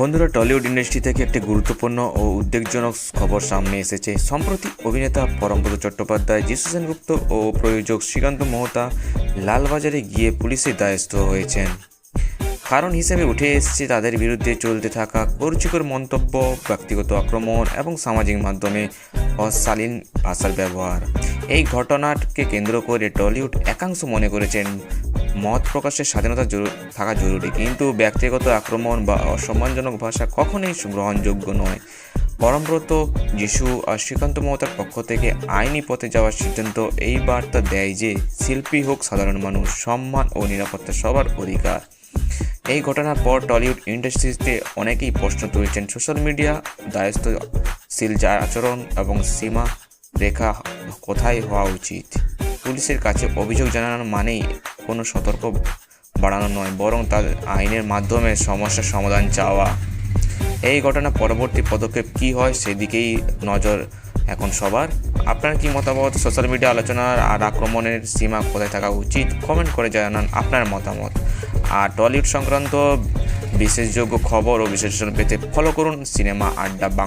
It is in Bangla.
বন্ধুরা, টলিউড ইন্ডাস্ট্রি থেকে একটি গুরুত্বপূর্ণ ও উদ্বেগজনক খবর সামনে এসেছে। সম্প্রতি অভিনেতা পরমব্রত চট্টোপাধ্যায় যিশু সেনগুপ্ত ও প্রযোজক শ্রীকান্ত মোহতা লালবাজারে গিয়ে পুলিশের দায়স্থ হয়েছেন। কারণ হিসেবে উঠে এসেছে, তাদের বিরুদ্ধে চলতে থাকা কুরুচিকর মন্তব্য, ব্যক্তিগত আক্রমণ এবং সামাজিক মাধ্যমে অশালীন ভাষার ব্যবহার এই ঘটনাকে কেন্দ্র করে টলিউড একাংশ মনে করেছেন মত প্রকাশের স্বাধীনতা থাকা জরুরি। কিন্তু ব্যক্তিগত আক্রমণ বা অসম্মানজনক ভাষা কখনোই গ্রহণযোগ্য নয়। পরমব্রত যিশু আর শ্রীকান্ত মমতার পক্ষ থেকে আইনি পথে যাওয়ার সিদ্ধান্ত এই বার্তা দেয় যে, শিল্পী হোক সাধারণ মানুষ, সম্মান ও নিরাপত্তা সবার অধিকার। এই ঘটনার পর টলিউড ইন্ডাস্ট্রিতে অনেকেই প্রশ্ন তুলছেন, সোশ্যাল মিডিয়া, দায়িত্বশীল যার আচরণ এবং সীমা রেখা কোথায় হওয়া উচিত? পুলিশের কাছে অভিযোগ জানানোর মানেই কোনো সতর্ক বাড়ানো নয়, বরং তার আইনের মাধ্যমে সমস্যার সমাধান চাওয়া। এই ঘটনা পরবর্তী পদক্ষেপ কী হয় সেদিকেই নজর এখন সবার। আপনার কি মতামত? সোশ্যাল মিডিয়া আলোচনার আর আক্রমণের সীমা কোথায় থাকা উচিত? কমেন্ট করে জানান আপনার মতামত। আর টলিউড সংক্রান্ত বিশেষযোগ্য খবর ও বিশ্লেষণ পেতে ফলো করুন সিনেমা আড্ডা বাংলা।